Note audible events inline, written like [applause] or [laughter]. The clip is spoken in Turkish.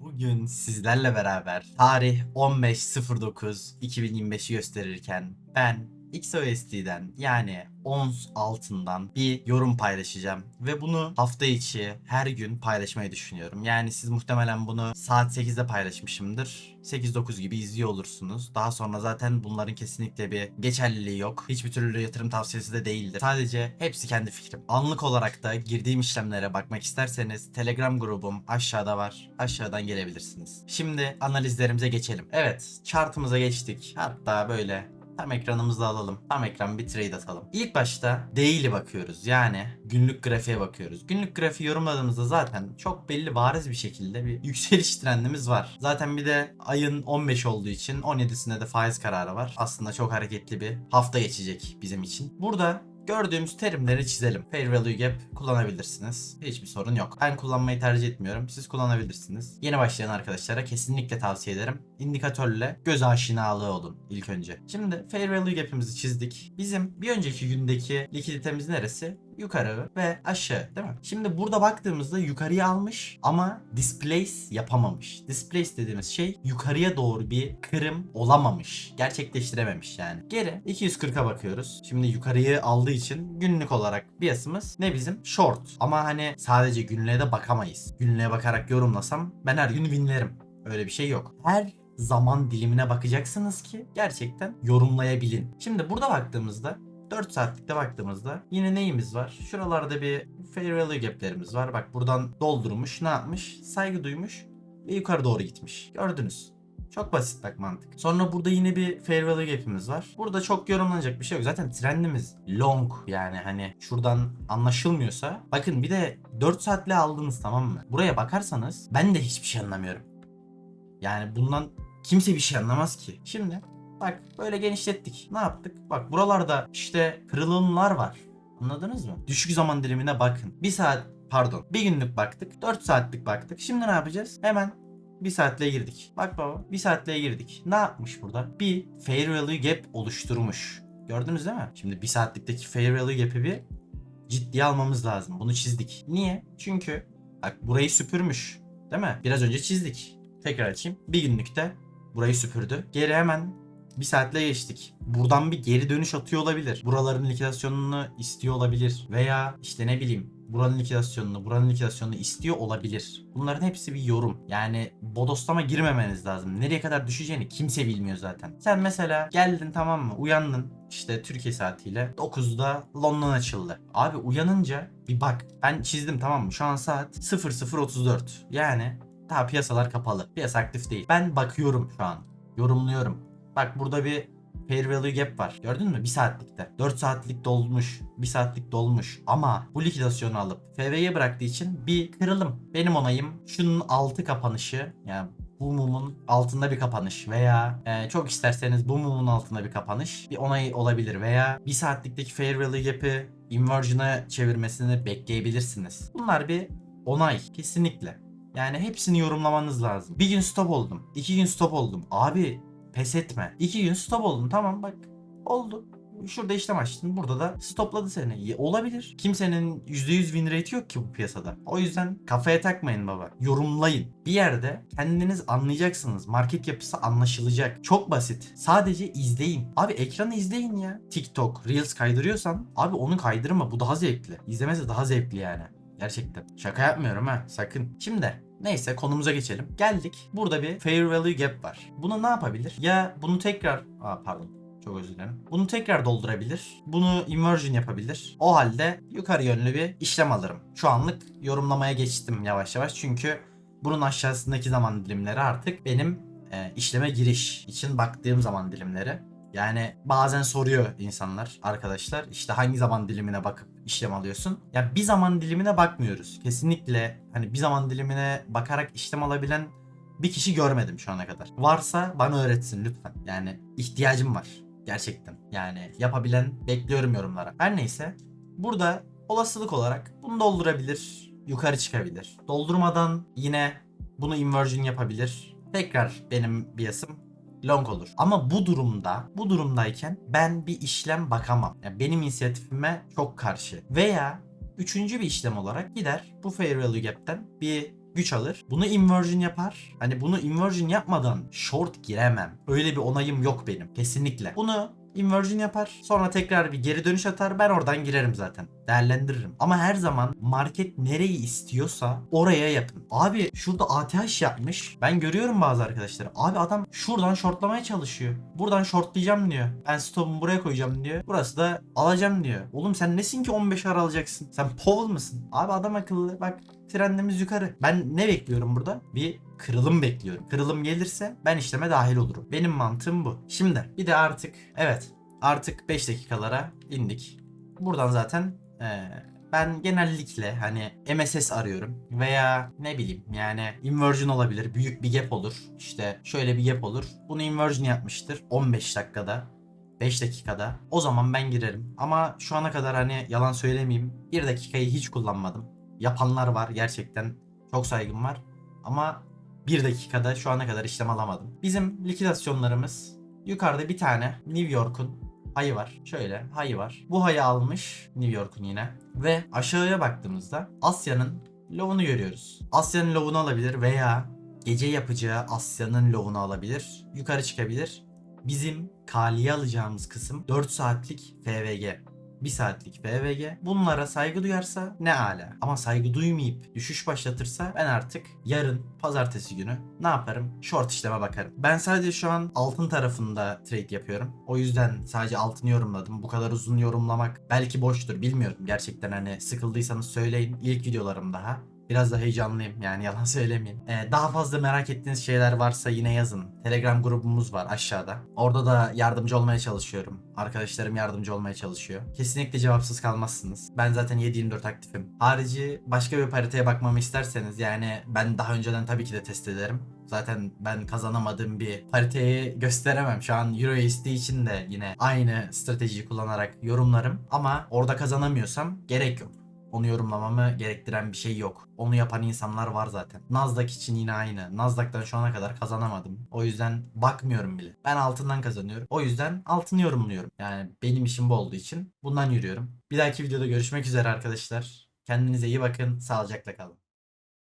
Bugün sizlerle beraber tarih 15.09.2025'i gösterirken ben XOST'den yani ONS altından bir yorum paylaşacağım. Ve bunu hafta içi her gün paylaşmayı düşünüyorum. Yani siz muhtemelen bunu saat 8'de paylaşmışımdır. 8-9 gibi izliyor olursunuz. Daha sonra zaten bunların kesinlikle bir geçerliliği yok. Hiçbir türlü yatırım tavsiyesi de değildir. Sadece hepsi kendi fikrim. Anlık olarak da girdiğim işlemlere bakmak isterseniz Telegram grubum aşağıda var. Aşağıdan gelebilirsiniz. Şimdi analizlerimize geçelim. Evet, chartımıza geçtik. Hatta böyle Tam ekranımızda alalım. Tam ekran bir trade atalım. İlk başta daily bakıyoruz. Yani günlük grafiğe bakıyoruz. Günlük grafiği yorumladığımızda zaten çok belli bariz bir şekilde bir [laughs] yükseliş trendimiz var. Zaten bir de ayın 15 olduğu için 17'sinde de faiz kararı var. Aslında çok hareketli bir hafta geçecek bizim için. Burada gördüğümüz terimleri çizelim. Fair value gap kullanabilirsiniz. Hiçbir sorun yok. Ben kullanmayı tercih etmiyorum. Siz kullanabilirsiniz. Yeni başlayan arkadaşlara kesinlikle tavsiye ederim. İndikatörle göz aşinalığı olun ilk önce. Şimdi fair value gap'imizi çizdik. Bizim bir önceki gündeki likiditemiz neresi? yukarı ve aşağı değil mi? Şimdi burada baktığımızda yukarıya almış ama displace yapamamış. Displace dediğimiz şey yukarıya doğru bir kırım olamamış. Gerçekleştirememiş yani. Geri 240'a bakıyoruz. Şimdi yukarıyı aldığı için günlük olarak biasımız ne bizim? Short. Ama hani sadece günlüğe de bakamayız. Günlüğe bakarak yorumlasam ben her gün winlerim. Öyle bir şey yok. Her zaman dilimine bakacaksınız ki gerçekten yorumlayabilin. Şimdi burada baktığımızda 4 saatlikte baktığımızda yine neyimiz var? Şuralarda bir fair value gap'lerimiz var. Bak buradan doldurmuş, ne yapmış? Saygı duymuş ve yukarı doğru gitmiş. Gördünüz. Çok basit bak mantık. Sonra burada yine bir fair value gap'imiz var. Burada çok yorumlanacak bir şey yok. Zaten trendimiz long yani hani şuradan anlaşılmıyorsa. Bakın bir de 4 saatle aldınız tamam mı? Buraya bakarsanız ben de hiçbir şey anlamıyorum. Yani bundan kimse bir şey anlamaz ki. Şimdi Bak böyle genişlettik. Ne yaptık? Bak buralarda işte kırılımlar var. Anladınız mı? Düşük zaman dilimine bakın. Bir saat pardon bir günlük baktık. 4 saatlik baktık. Şimdi ne yapacağız? Hemen bir saatle girdik. Bak baba bir saatle girdik. Ne yapmış burada? Bir fair value gap oluşturmuş. Gördünüz değil mi? Şimdi bir saatlikteki fair value gap'i bir ciddiye almamız lazım. Bunu çizdik. Niye? Çünkü bak burayı süpürmüş. Değil mi? Biraz önce çizdik. Tekrar açayım. Bir günlükte burayı süpürdü. Geri hemen bir saatle geçtik. Buradan bir geri dönüş atıyor olabilir. Buraların likitasyonunu istiyor olabilir. Veya işte ne bileyim buranın likitasyonunu, buranın likitasyonunu istiyor olabilir. Bunların hepsi bir yorum. Yani bodoslama girmemeniz lazım. Nereye kadar düşeceğini kimse bilmiyor zaten. Sen mesela geldin tamam mı? Uyandın işte Türkiye saatiyle 9'da London açıldı. Abi uyanınca bir bak. Ben çizdim tamam mı? Şu an saat 00.34. Yani daha piyasalar kapalı. Piyasa aktif değil. Ben bakıyorum şu an. Yorumluyorum. Bak burada bir fair value gap var. Gördün mü? 1 saatlikte. 4 saatlik dolmuş. 1 saatlik dolmuş. Ama bu likidasyonu alıp FV'ye bıraktığı için bir kırılım. Benim onayım şunun altı kapanışı. Yani bu mumun altında bir kapanış veya e, çok isterseniz bu mumun altında bir kapanış bir onay olabilir veya bir saatlikteki fair value gap'i inversion'a çevirmesini bekleyebilirsiniz. Bunlar bir onay kesinlikle. Yani hepsini yorumlamanız lazım. Bir gün stop oldum. iki gün stop oldum. Abi Pes etme. İki gün stop oldun tamam bak. Oldu. Şurada işlem açtın. Burada da stopladı seni. Olabilir. Kimsenin %100 win rate yok ki bu piyasada. O yüzden kafaya takmayın baba. Yorumlayın. Bir yerde kendiniz anlayacaksınız. Market yapısı anlaşılacak. Çok basit. Sadece izleyin. Abi ekranı izleyin ya. TikTok, Reels kaydırıyorsan abi onu kaydırma. Bu daha zevkli. İzlemesi daha zevkli yani. Gerçekten. Şaka yapmıyorum ha. Sakın. Şimdi Neyse konumuza geçelim. Geldik. Burada bir fair value gap var. Bunu ne yapabilir? Ya bunu tekrar... Aa pardon. Çok özür dilerim. Bunu tekrar doldurabilir. Bunu inversion yapabilir. O halde yukarı yönlü bir işlem alırım. Şu anlık yorumlamaya geçtim yavaş yavaş. Çünkü bunun aşağısındaki zaman dilimleri artık benim e, işleme giriş için baktığım zaman dilimleri. Yani bazen soruyor insanlar, arkadaşlar işte hangi zaman dilimine bakıp işlem alıyorsun? Ya bir zaman dilimine bakmıyoruz. Kesinlikle hani bir zaman dilimine bakarak işlem alabilen bir kişi görmedim şu ana kadar. Varsa bana öğretsin lütfen. Yani ihtiyacım var. Gerçekten. Yani yapabilen bekliyorum yorumlara. Her neyse. Burada olasılık olarak bunu doldurabilir. Yukarı çıkabilir. Doldurmadan yine bunu inversion yapabilir. Tekrar benim biasım long olur. Ama bu durumda, bu durumdayken ben bir işlem bakamam. Yani benim inisiyatifime çok karşı. Veya üçüncü bir işlem olarak gider bu fair value gap'ten bir güç alır. Bunu inversion yapar. Hani bunu inversion yapmadan short giremem. Öyle bir onayım yok benim. Kesinlikle. Bunu inversion yapar. Sonra tekrar bir geri dönüş atar. Ben oradan girerim zaten. Değerlendiririm. Ama her zaman market nereyi istiyorsa oraya yapın. Abi şurada ATH yapmış. Ben görüyorum bazı arkadaşları. Abi adam şuradan shortlamaya çalışıyor. Buradan shortlayacağım diyor. Ben stopumu buraya koyacağım diyor. Burası da alacağım diyor. Oğlum sen nesin ki 15 ara alacaksın? Sen Powell mısın? Abi adam akıllı. Bak trendimiz yukarı. Ben ne bekliyorum burada? Bir kırılım bekliyorum. Kırılım gelirse ben işleme dahil olurum. Benim mantığım bu. Şimdi bir de artık evet artık 5 dakikalara indik. Buradan zaten eee, ben genellikle hani MSS arıyorum veya ne bileyim yani inversion olabilir. Büyük bir gap olur. İşte şöyle bir gap olur. Bunu inversion yapmıştır 15 dakikada. 5 dakikada. O zaman ben girerim. Ama şu ana kadar hani yalan söylemeyeyim. 1 dakikayı hiç kullanmadım. Yapanlar var gerçekten. Çok saygım var. Ama 1 dakikada şu ana kadar işlem alamadım. Bizim liküdasyonlarımız yukarıda bir tane New York'un hayı var. Şöyle hayı var. Bu hayı almış New York'un yine. Ve aşağıya baktığımızda Asya'nın low'unu görüyoruz. Asya'nın low'unu alabilir veya gece yapacağı Asya'nın low'unu alabilir. Yukarı çıkabilir. Bizim kaliye alacağımız kısım 4 saatlik FVG. 1 saatlik FVG. Bunlara saygı duyarsa ne ala. Ama saygı duymayıp düşüş başlatırsa ben artık yarın pazartesi günü ne yaparım? Short işleme bakarım. Ben sadece şu an altın tarafında trade yapıyorum. O yüzden sadece altını yorumladım. Bu kadar uzun yorumlamak belki boştur bilmiyorum. Gerçekten hani sıkıldıysanız söyleyin. İlk videolarım daha. Biraz da heyecanlıyım yani yalan [laughs] söylemeyeyim. Ee, daha fazla merak ettiğiniz şeyler varsa yine yazın. Telegram grubumuz var aşağıda. Orada da yardımcı olmaya çalışıyorum. Arkadaşlarım yardımcı olmaya çalışıyor. Kesinlikle cevapsız kalmazsınız. Ben zaten 7-24 aktifim. Harici başka bir pariteye bakmamı isterseniz yani ben daha önceden tabii ki de test ederim. Zaten ben kazanamadığım bir pariteyi gösteremem. Şu an Euro USD için de yine aynı stratejiyi kullanarak yorumlarım. Ama orada kazanamıyorsam gerek yok. Onu yorumlamamı gerektiren bir şey yok. Onu yapan insanlar var zaten. Nasdaq için yine aynı. Nasdaq'tan şu ana kadar kazanamadım. O yüzden bakmıyorum bile. Ben altından kazanıyorum. O yüzden altını yorumluyorum. Yani benim işim bu olduğu için bundan yürüyorum. Bir dahaki videoda görüşmek üzere arkadaşlar. Kendinize iyi bakın. Sağlıcakla kalın.